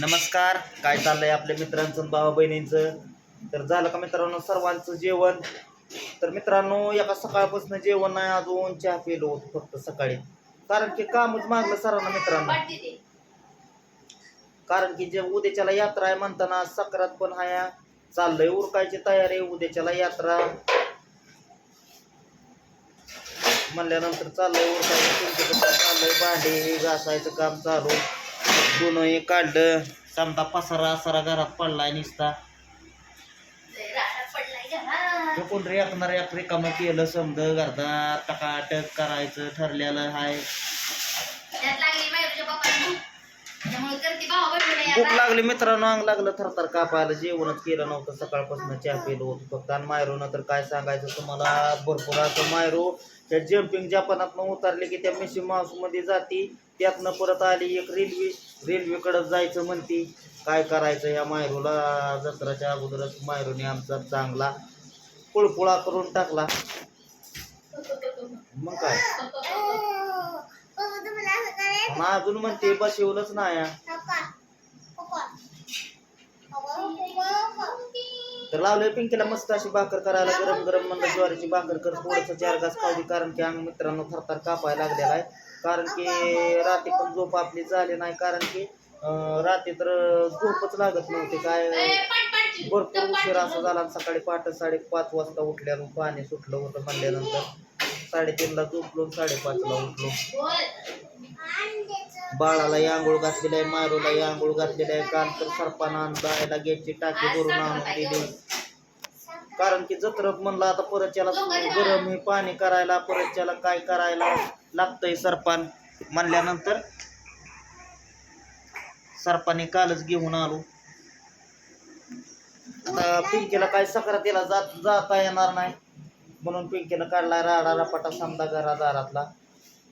नमस्कार काय चाललंय आपल्या मित्रांचं भावा बहिणींचं? तर झालं का मित्रांनो सर्वांचं जेवण? तर मित्रांनो एका सकाळपासून जेवण नाही अजून चहा पिलो होतो फक्त सकाळी. कारण की कामच मागलं सरांना मित्रांनो. कारण की जे उद्याच्याला यात्रा आहे म्हणताना सक्रात पण हाया चाललंय उरकायची तयारी आहे उद्याच्याला यात्रा. म्हणल्यानंतर चाललंय उरकायचं चाललंय? भांडे घासायचं काम चालू. दोन हे काढलं समजा पसारा सारा घरात पडलाय निसता. कोण रेकणार यात रिकामं केलं समज घरदार टकाटक करायचं ठरलेलं आहे भूक लागली मित्रांनो अंग लागलं थरथर कापायला जेवणच केलं नव्हतं सकाळपासून चहा पिलो होतो. फक्त आणि मायरोनं तर काय सांगायचं तुम्हाला भरपूर असं मायरो त्या जम्पिंग जपानातनं उतरले की त्या मिशी माऊसमध्ये जाती त्यातनं परत आली एक रेल्वे रेल्वेकडं जायचं म्हणती. काय करायचं या मायरूला? जत्राच्या अगोदरच मायरूने आमचा चांगला पुळपुळा करून टाकला. मग काय? मग अजून म्हणते बसवलंच नाही तर लावलंय पिंकीला मस्त अशी भाकर करायला गरम गरम म्हणलं ज्वारीची भाकर कर थोडंसं चार घास खावी कारण की आम्ही मित्रांनो थरथर कापायला लागलेला आहे. कारण की रात्री पण झोप आपली झाली नाही कारण की रात्री तर झोपच लागत नव्हती. काय भरपूर उशीर असं झाला. आणि सकाळी पहाटे साडेपाच वाजता उठल्यानं पाणी सुटलं होतं म्हणल्यानंतर साडेतीनला झोपलो साडेपाचला उठलो. बाळाला आंघोळ घातलेली आहे मारूला आंघोळ घातलेली आहे. काल तर सरपानं आणला गेटची टाकी भरून आणून दिली. कारण की जत्र म्हणलं आता परतच्याला गरम हे पाणी करायला परतच्याला काय करायला लागतंय सरपान म्हणल्यानंतर सरपाने कालच घेऊन आलो. आता पिंकीला काय सक्रातीला जात जाता येणार नाही. म्हणून पिंकीला काढला राडा रपाटा समजा घरा दारातला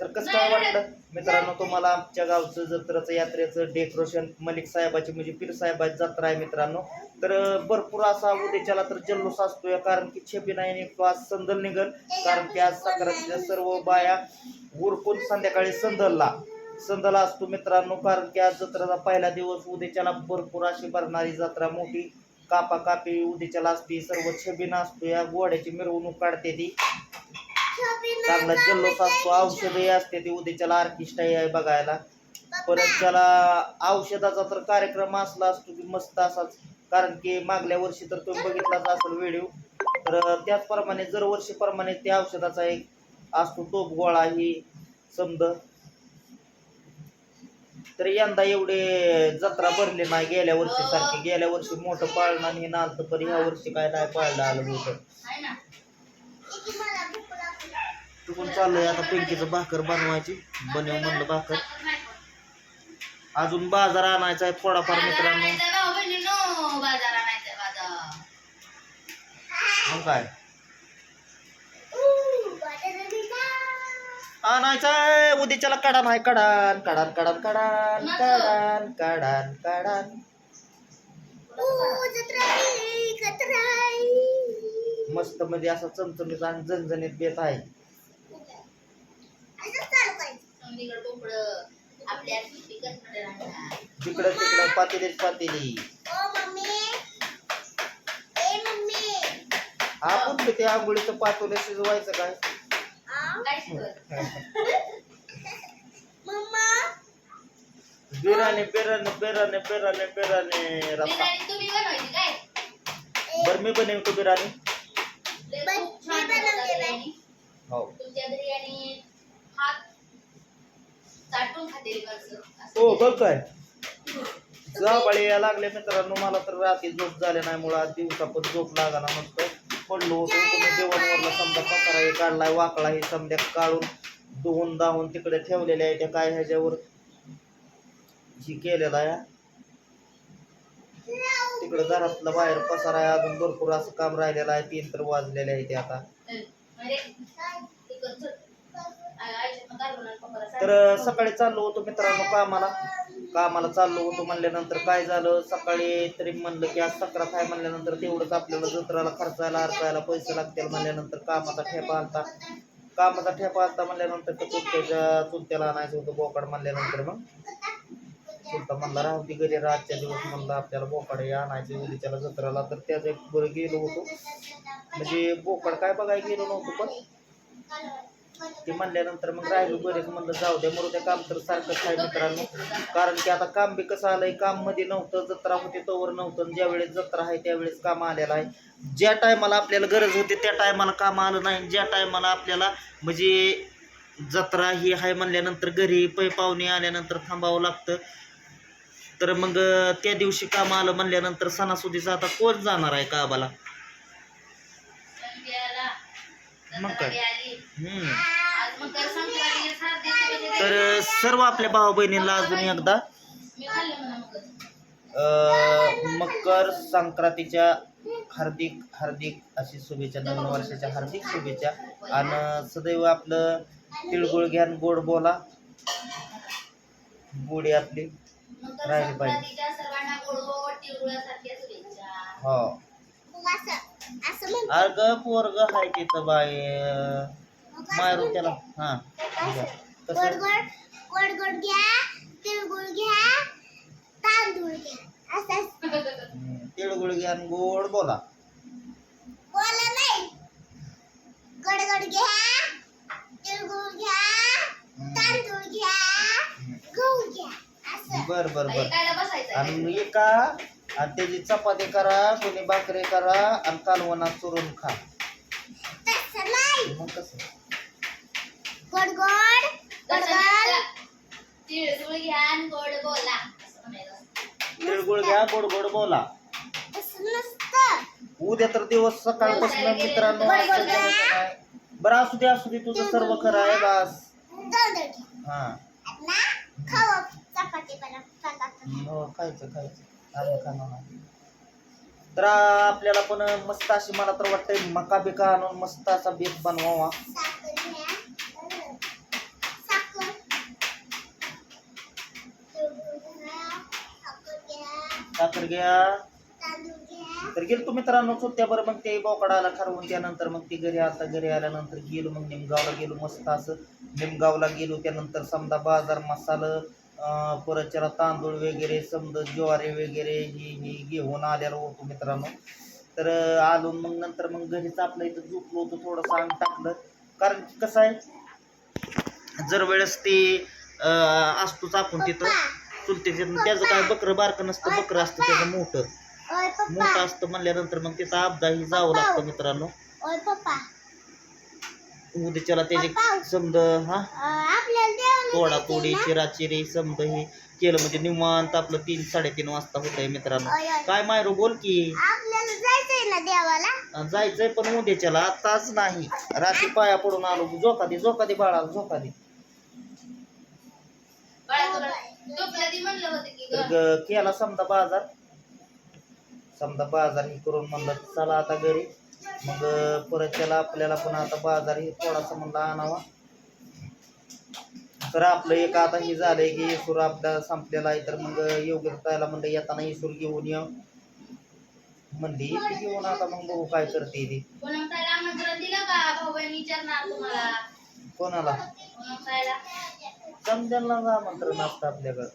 तर कसं काय वाटलं? मित्रांनो तुम्हाला आमच्या गावचं जत्रेचं यात्रेचं डेकोरेशन मलिक साहेबाची म्हणजे पीर साहेबाची जत्रा आहे मित्रांनो. तर भरपूर असा उद्याच्याला तर जल्लोष असतोय कारण की छेपी नाही निघतो आज संदल निघल. कारण की आज संक्रांतीच्या सर्व बाया उरकून संध्याकाळी संदलला. संदला असतो मित्रांनो कारण की आज जत्रेचा पहिला दिवस उद्याच्याला भरपूर अशी भरणारी जत्रा मोठी कापा कापी उद्याच्याला असते सर्व छबीना असतो या घोड्याची मिरवणूक काढते ती. चांगला जल्लोष असतो औषधही असते ती उद्याच्याला ऑर्केस्ट्रा आहे बघायला. परत त्याला औषधाचा तर कार्यक्रम असला असतो की मस्त असाच. कारण की मागल्या वर्षी तर तुम्ही बघितलाच असेल व्हिडिओ. तर त्याचप्रमाणे दरवर्षीप्रमाणे त्या औषधाचा एक असतो तोप गोळा ही समज तर यंदा एवढे जत्रा भरली नाही गेल्या वर्षी सारखी. गेल्या वर्षी मोठं पाळणं आणि हे नालतं पण ह्या वर्षी काय नाही पाळलं आलं होतं चुकून चाललंय आता पिंकीचं भाकर बनवायची. बनव म्हणलं भाकर. अजून बाजार आणायचा आहे थोडाफार मित्रांनो. मग काय? आणायचा. आहे. उद्याच्याला कडान आहे. कडान कडान कडान कडान कडान कडान कडान मस्त मध्ये असा चमचमीत आणि झणझणीत बेत आहे. तिकडं तिकडं पातेलीच पातेली आपण ते आंघोळीचं पातोले शिजवायचं काय? बिराने बिराने बिराने बिराने बिराने रस्ता बरं मी बनवतो बिराने हो. तुमच्या बिर्याणी हात हो काय जाबाळी या लागले मित्रांनो मला तर रात्री झोप झाले नाही मुळे आज दिवसा पण झोप लागाना मस्त पडलो होतो तुम्ही जेवणवरला समजा पसारा हे काढलाय वाकळा हे समजा काढून धुवून दावून तिकडे ठेवलेल्या आहे त्या काय ह्याच्यावर? ही केलेला आहे. तिकडे घरातला बाहेर पसारा आहे अजून भरपूर असं काम राहिलेलं आहे तीन तर वाजलेले आहे ते आता तर सकाळी चाललो होतो मित्रांनो कामाला. कामाला चाललो होतो म्हणल्यानंतर काय झालं? सकाळी तरी म्हणलं की आज सक्रात आहे म्हणल्यानंतर तेवढंच आपल्याला जत्राला खर्चायला अडकायला पैसे लागतील म्हणल्यानंतर कामाचा ठेपा आलता. कामाचा ठेपा आलता म्हणल्यानंतर ते चुलत्याच्या चुलत्याला आणायचं होतं बोकाड म्हणल्यानंतर मग. चुलता म्हणला राहू ती घरी रातच्या दिवस म्हणला आपल्याला बोकाड हे आणायचे उद्याच्याला जत्राला. तर त्याच एक बरं गेलो होतो. म्हणजे बोकाड काय बघायला गेलो नव्हतो पण. ते म्हणल्यानंतर मग राहिलो बरेच म्हणलं जाऊ द्या मरू त्या काम तर सारखंच आहे मित्रांनो. कारण की आता काम बी कसं आलंय काममध्ये नव्हतं जत्रा होती तोवर नव्हतं ज्या वेळेस जत्रा आहे त्यावेळेस काम आलेलं आहे. ज्या टायमाला आपल्याला गरज होती त्या टायमाला काम आलं नाही ज्या टायमाला आपल्याला म्हणजे जत्रा ही आहे म्हणल्यानंतर घरी पै पाहुणे आल्यानंतर थांबावं लागतं. तर मग त्या दिवशी काम आलं म्हणल्यानंतर सणासुदीचा आता कोण जाणार आहे कामाला? मग काय? तर सर्व आपल्या भाऊ बहिणींना अजून एकदा मकर. संक्रांतीच्या हार्दिक हार्दिक अशी शुभेच्छा नवीन वर्षाच्या हार्दिक शुभेच्छा आणि सदैव आपलं तिळगुळ घ्या आणि गोड बोला गोडी आपली राहिली पाहिजे. हो अग पोरग हाय तिथं बाय मारू त्याला हा. गोड गोड गोड गोड घ्या तिळगुळ घ्या तांदूळ घ्या. असं हम्म, तिळगुळ घ्या आणि गोड बोला. बोला नाही. गोड गोड घ्या तिळगुळ घ्या तांदूळ घ्या गहू घ्या. असं. बर बर बर. आणि एका आणि त्याची चपाती करा कोणी भाकरी करा आणि कालवणात चुरून खा. तसं नाही. मग कसं गोड गोड. तिळगुळ घ्या आणि गोड बोला. असं म्हणायचं. तिळगुळ घ्या गोड गोड बोला. उद्या तर दिवस सकाळपासून मित्रांनो बरं, असू दे असू दे तुझं सर्व खरं आहे बस. हा. हो खायचं खायचं. नाही. तर आपल्याला पण मस्त अशी मला तर वाटतंय मका बिका आणून मस्त असा बेत बनवावा. साखर घ्या. तर गेलो मित्रांनो चुत्या बरं मग ते बोकडाला ठरवून त्यानंतर मग ते घरी आता घरी आल्यानंतर गेलो मग निमगावला गेलो मस्त असं निमगावला गेलो त्यानंतर समजा बाजार मसाला परत त्याला तांदूळ वगैरे समजा ज्वारी वगैरे ही ही घेऊन आलेलो होतो मित्रांनो. तर आलो मग नंतर मग घरीच आपल्या इथं झोपलो होतो थोडंसं अंग टाकलं. कारण कसं आहे जर वेळेस ते असतोच आपण तिथं चुलते त्याचं काय बकरं बारकं नसतं बकरं असतं त्याचं मोठं. मोठं असतं म्हणल्यानंतर मग तिथं अपदाही जावं लागतं मित्रांनो. उद्याच्याला त्याचे समज हा? देवाला तोडा ना? चिराचिरी समज हे केलं म्हणजे निवांत आपलं तीन साडेतीन वाजता होत आहे मित्रांनो. काय मायरो बोल की. आपल्याला जायचंय पण उद्याच्याला आताच नाही. रात्री पाया पडून आलो झोका दे झोका दे. बाळाला झोका दे. तर केला समजा बाजार. समजा बाजार हे करून म्हणलं चला आता घरी. मग परत त्याला आपल्याला पण आता बाजार हे थोडासा म्हणला आणावा. तर आपलं एक आता हे झालंय की येसूर आपला संपलेला आहे. तर मग योग्य तायला म्हणलं येताना येसूर घेऊन ये. म्हणली ती घेऊन आता मग बघू काय करते ती. कोणाला पूनम आमंत्रण असतं आपल्याकडं.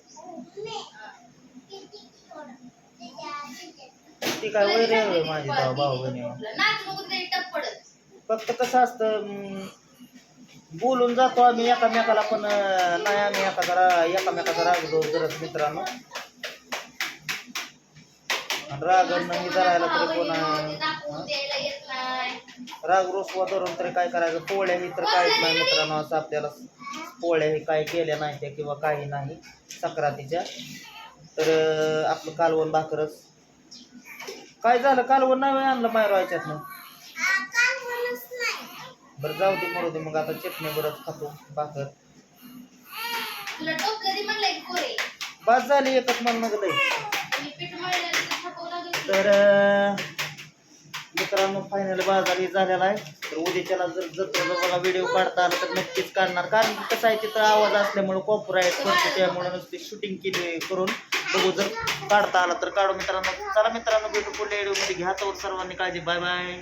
ती काय वैर आहे माझी भाऊ भाऊ बहिणी. फक्त कसं असतं बोलून जातो आम्ही एकामेकाला पण नाही आम्ही एखादा रा- एकामेकाचा राग दोष करत मित्रांनो. राग नाही म्हणजे धरायला तरी कोण भाऊ-बहिणीमुळे राग रोसवा धरून तरी काय करायचं? पोळ्या ही तर काहीच नाही मित्रांनो असं आपल्याला पोळ्या ही काय केल्या नाही त्या किंवा काही नाही सक्रातीच्या. तर आपलं कालवण भाकरच. काय झालं? कालवण नाही आणलं मायरो याच्यातनं बरं जाऊ दे मरू दे मग आता चटणी बरंच खातो भाकर. बस झाली एकच मन मग लय तुम्ही पीठ मळलेलं ते थापवलं लागेल. की. तर मित्रांनो फायनल बाजार झालेला आहे. तर उद्याच्याला जर जत्रेचा बघा व्हिडिओ काढता आला तर नक्कीच काढणार. कारण की कसं आहे तिथं आवाज असल्यामुळे कॉपराईट करतो त्यामुळे नुसती शूटिंग केली करून बघू जर काढता आला तर काढू मित्रांनो. चला मित्रांनो भेटू पुढल्या व्हिडिओमध्ये घ्या तर सर्वांनी काळजी. Bye bye